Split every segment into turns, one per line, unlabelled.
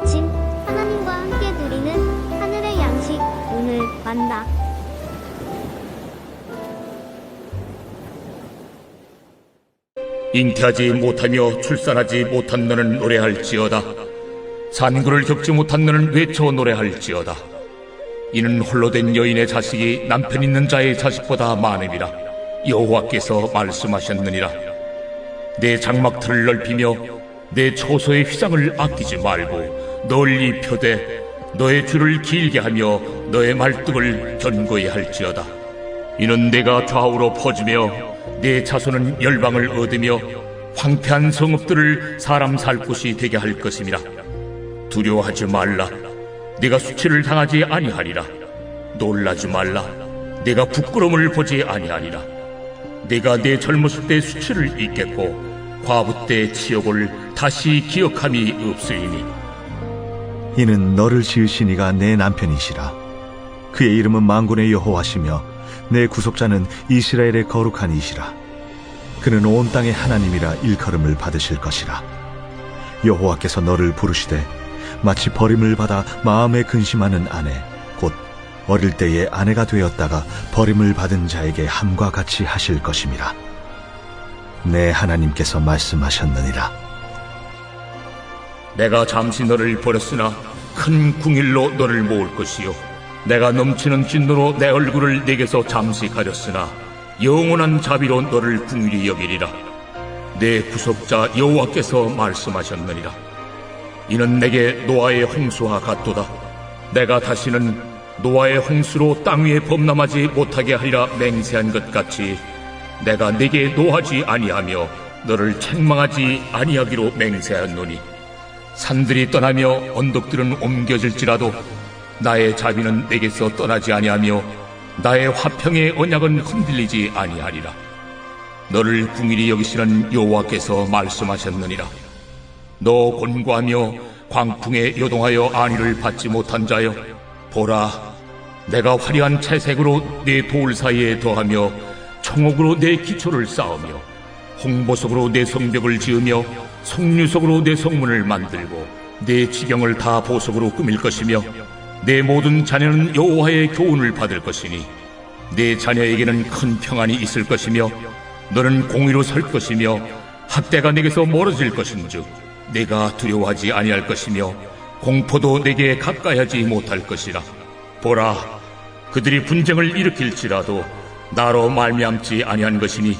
아침 하나님과 함께 누리는 하늘의 양식 오늘 만나
잉태하지 못하며 출산하지 못한 너는 노래할지어다. 산구를 겪지 못한 너는 외쳐 노래할지어다. 이는 홀로 된 여인의 자식이 남편 있는 자의 자식보다 많음이라. 여호와께서 말씀하셨느니라. 내 장막틀을 넓히며 내 초소의 휘장을 아끼지 말고 널리 펴되 너의 줄을 길게 하며 너의 말뚝을 견고히 할지어다. 이는 내가 좌우로 퍼지며 내 자손은 열방을 얻으며 황폐한 성읍들을 사람 살 곳이 되게 할 것임이라. 두려워하지 말라. 내가 수치를 당하지 아니하리라. 놀라지 말라. 내가 부끄러움을 보지 아니하리라. 내가 내 젊었을 때 수치를 잊겠고 과부 때 치욕을 다시 기억함이 없으리니
이는 너를 지으신 이가 내 남편이시라. 그의 이름은 만군의 여호와시며 내 구속자는 이스라엘의 거룩한 이시라. 그는 온 땅의 하나님이라 일컬음을 받으실 것이라. 여호와께서 너를 부르시되 마치 버림을 받아 마음에 근심하는 아내 곧 어릴 때의 아내가 되었다가 버림을 받은 자에게 함과 같이 하실 것임이라. 내 하나님께서 말씀하셨느니라.
내가 잠시 너를 버렸으나 큰 궁일로 너를 모을 것이요. 내가 넘치는 진노로 내 얼굴을 내게서 잠시 가렸으나 영원한 자비로 너를 궁일이 여기리라. 내 구속자 여호와께서 말씀하셨느니라. 이는 내게 노아의 홍수와 같도다. 내가 다시는 노아의 홍수로 땅 위에 범람하지 못하게 하리라 맹세한 것 같이 내가 내게 노하지 아니하며 너를 책망하지 아니하기로 맹세하노니 산들이 떠나며 언덕들은 옮겨질지라도 나의 자비는 내게서 떠나지 아니하며 나의 화평의 언약은 흔들리지 아니하리라. 너를 궁일이 여기시는 여호와께서 말씀하셨느니라. 너 곤고하며 광풍에 요동하여 안위를 받지 못한 자여 보라 내가 화려한 채색으로 내 돌 사이에 더하며 청옥으로 내 기초를 쌓으며 홍보석으로 내 성벽을 지으며 송유석으로 내 성문을 만들고 내 지경을 다 보석으로 꾸밀 것이며 내 모든 자녀는 여호와의 교훈을 받을 것이니 내 자녀에게는 큰 평안이 있을 것이며 너는 공의로 설 것이며 학대가 내게서 멀어질 것인즉 내가 두려워하지 아니할 것이며 공포도 내게 가까이하지 못할 것이라. 보라 그들이 분쟁을 일으킬지라도 나로 말미암지 아니한 것이니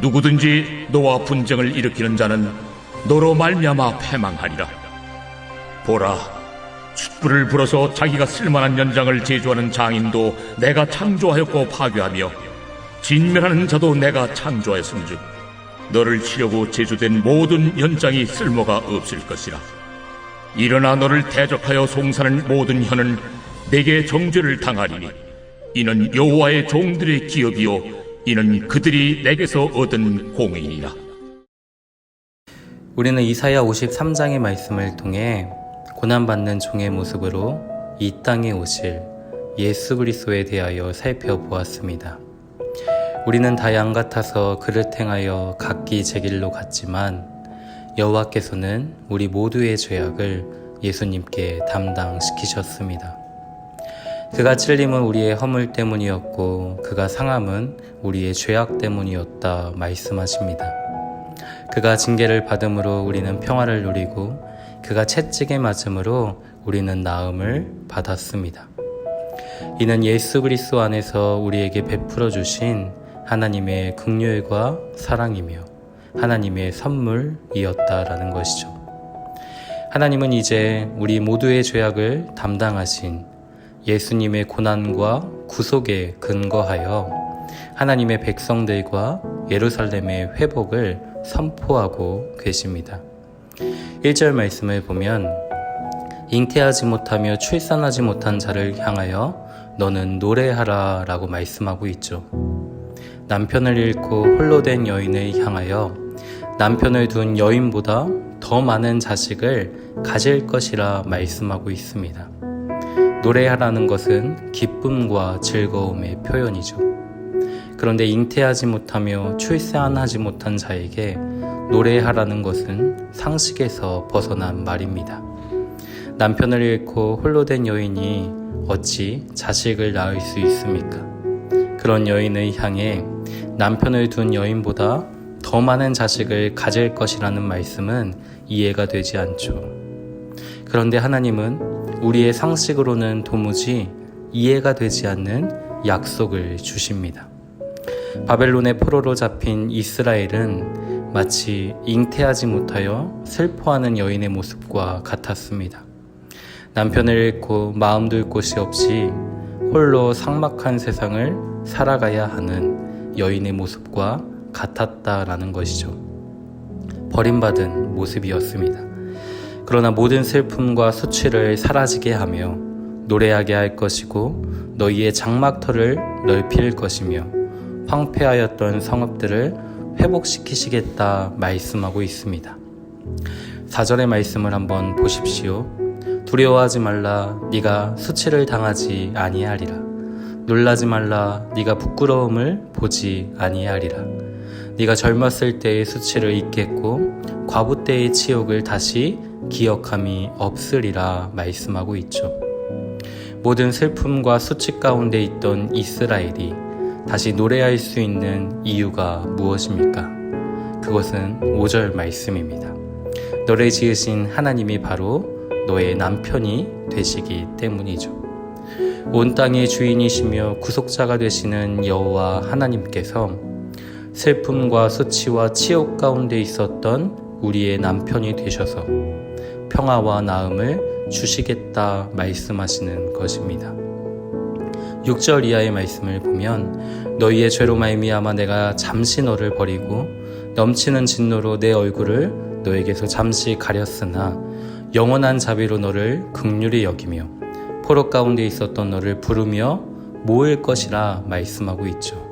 누구든지 너와 분쟁을 일으키는 자는 너로 말미암아 패망하리라. 보라, 촛불을 불어서 자기가 쓸만한 연장을 제조하는 장인도 내가 창조하였고 파괴하며 진멸하는 자도 내가 창조하였음즉 너를 치려고 제조된 모든 연장이 쓸모가 없을 것이라. 일어나 너를 대적하여 송사는 모든 혀는 내게 정죄를 당하리니 이는 여호와의 종들의 기업이요 이는 그들이 내게서 얻은 공의니라.
우리는 이사야 53장의 말씀을 통해 고난받는 종의 모습으로 이 땅에 오실 예수 그리스도에 대하여 살펴보았습니다. 우리는 다 양 같아서 그릇 행하여 각기 제 길로 갔지만 여호와께서는 우리 모두의 죄악을 예수님께 담당시키셨습니다. 그가 찔림은 우리의 허물 때문이었고 그가 상함은 우리의 죄악 때문이었다 말씀하십니다. 그가 징계를 받음으로 우리는 평화를 누리고 그가 채찍에 맞음으로 우리는 나음을 받았습니다. 이는 예수 그리스도 안에서 우리에게 베풀어 주신 하나님의 긍휼과 사랑이며 하나님의 선물이었다라는 것이죠. 하나님은 이제 우리 모두의 죄악을 담당하신 예수님의 고난과 구속에 근거하여 하나님의 백성들과 예루살렘의 회복을 선포하고 계십니다. 1절 말씀을 보면 잉태하지 못하며 출산하지 못한 자를 향하여 너는 노래하라 라고 말씀하고 있죠. 남편을 잃고 홀로 된 여인을 향하여 남편을 둔 여인보다 더 많은 자식을 가질 것이라 말씀하고 있습니다. 노래하라는 것은 기쁨과 즐거움의 표현이죠. 그런데 잉태하지 못하며 출산하지 못한 자에게 노래하라는 것은 상식에서 벗어난 말입니다. 남편을 잃고 홀로 된 여인이 어찌 자식을 낳을 수 있습니까? 그런 여인을 향해 남편을 둔 여인보다 더 많은 자식을 가질 것이라는 말씀은 이해가 되지 않죠. 그런데 하나님은 우리의 상식으로는 도무지 이해가 되지 않는 약속을 주십니다. 바벨론의 포로로 잡힌 이스라엘은 마치 잉태하지 못하여 슬퍼하는 여인의 모습과 같았습니다. 남편을 잃고 마음 둘 곳이 없이 홀로 삭막한 세상을 살아가야 하는 여인의 모습과 같았다라는 것이죠. 버림받은 모습이었습니다. 그러나 모든 슬픔과 수치를 사라지게 하며 노래하게 할 것이고 너희의 장막터를 넓힐 것이며 황폐하였던 성읍들을 회복시키시겠다 말씀하고 있습니다. 4절의 말씀을 한번 보십시오. 두려워하지 말라 네가 수치를 당하지 아니하리라. 놀라지 말라 네가 부끄러움을 보지 아니하리라. 네가 젊었을 때의 수치를 잊겠고 과부 때의 치욕을 다시 기억함이 없으리라 말씀하고 있죠. 모든 슬픔과 수치 가운데 있던 이스라엘이 다시 노래할 수 있는 이유가 무엇입니까? 그것은 5절 말씀입니다. 너를 지으신 하나님이 바로 너의 남편이 되시기 때문이죠. 온 땅의 주인이시며 구속자가 되시는 여호와 하나님께서 슬픔과 수치와 치욕 가운데 있었던 우리의 남편이 되셔서 평화와 나음을 주시겠다 말씀하시는 것입니다. 6절 이하의 말씀을 보면 너희의 죄로 말미암아 내가 잠시 너를 버리고 넘치는 진노로 내 얼굴을 너에게서 잠시 가렸으나 영원한 자비로 너를 극률히 여기며 포로 가운데 있었던 너를 부르며 모을 것이라 말씀하고 있죠.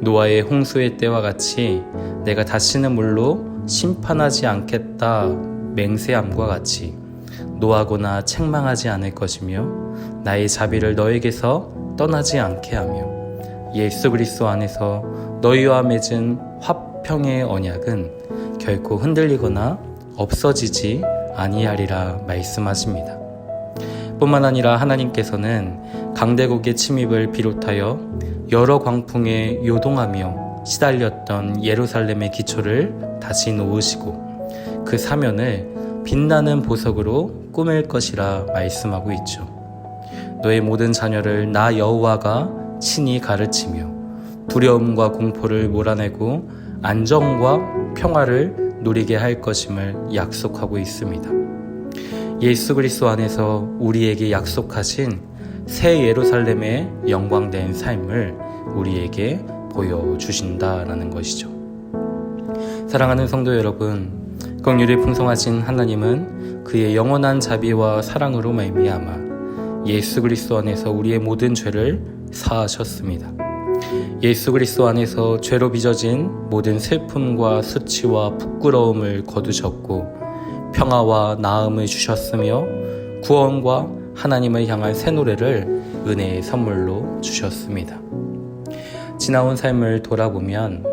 노아의 홍수의 때와 같이 내가 다시는 물로 심판하지 않겠다 맹세함과 같이 노하거나 책망하지 않을 것이며 나의 자비를 너에게서 떠나지 않게 하며 예수 그리스도 안에서 너희와 맺은 화평의 언약은 결코 흔들리거나 없어지지 아니하리라 말씀하십니다. 뿐만 아니라 하나님께서는 강대국의 침입을 비롯하여 여러 광풍에 요동하며 시달렸던 예루살렘의 기초를 다시 놓으시고 그 사면을 빛나는 보석으로 꾸밀 것이라 말씀하고 있죠. 너의 모든 자녀를 나 여호와가 친히 가르치며 두려움과 공포를 몰아내고 안정과 평화를 누리게 할 것임을 약속하고 있습니다. 예수 그리스도 안에서 우리에게 약속하신 새 예루살렘의 영광된 삶을 우리에게 보여주신다라는 것이죠. 사랑하는 성도 여러분, 긍휼이 풍성하신 하나님은 그의 영원한 자비와 사랑으로 말미암아 예수 그리스도 안에서 우리의 모든 죄를 사하셨습니다. 예수 그리스도 안에서 죄로 빚어진 모든 슬픔과 수치와 부끄러움을 거두셨고 평화와 나음을 주셨으며 구원과 하나님을 향한 새 노래를 은혜의 선물로 주셨습니다. 지나온 삶을 돌아보면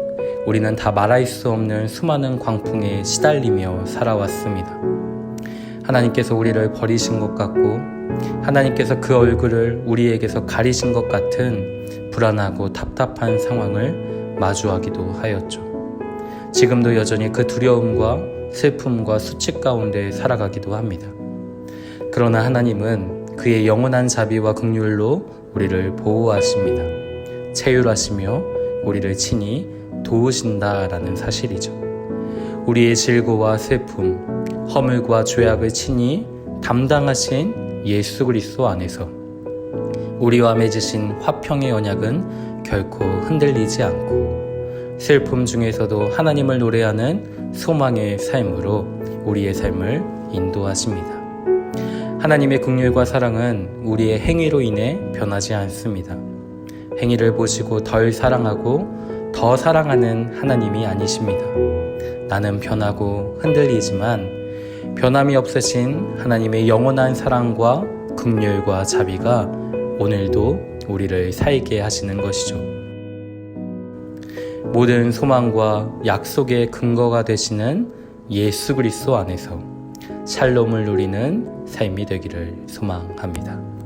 우리는 다 말할 수 없는 수많은 광풍에 시달리며 살아왔습니다. 하나님께서 우리를 버리신 것 같고 하나님께서 그 얼굴을 우리에게서 가리신 것 같은 불안하고 답답한 상황을 마주하기도 하였죠. 지금도 여전히 그 두려움과 슬픔과 수치 가운데 살아가기도 합니다. 그러나 하나님은 그의 영원한 자비와 긍휼로 우리를 보호하십니다. 체휼하시며 우리를 친히 도우신다라는 사실이죠. 우리의 질고와 슬픔, 허물과 죄악을 친히 담당하신 예수 그리스도 안에서 우리와 맺으신 화평의 언약은 결코 흔들리지 않고 슬픔 중에서도 하나님을 노래하는 소망의 삶으로 우리의 삶을 인도하십니다. 하나님의 긍휼과 사랑은 우리의 행위로 인해 변하지 않습니다. 행위를 보시고 덜 사랑하고 더 사랑하는 하나님이 아니십니다. 나는 변하고 흔들리지만 변함이 없으신 하나님의 영원한 사랑과 긍휼과 자비가 오늘도 우리를 살게 하시는 것이죠. 모든 소망과 약속의 근거가 되시는 예수 그리스도 안에서 샬롬을 누리는 삶이 되기를 소망합니다.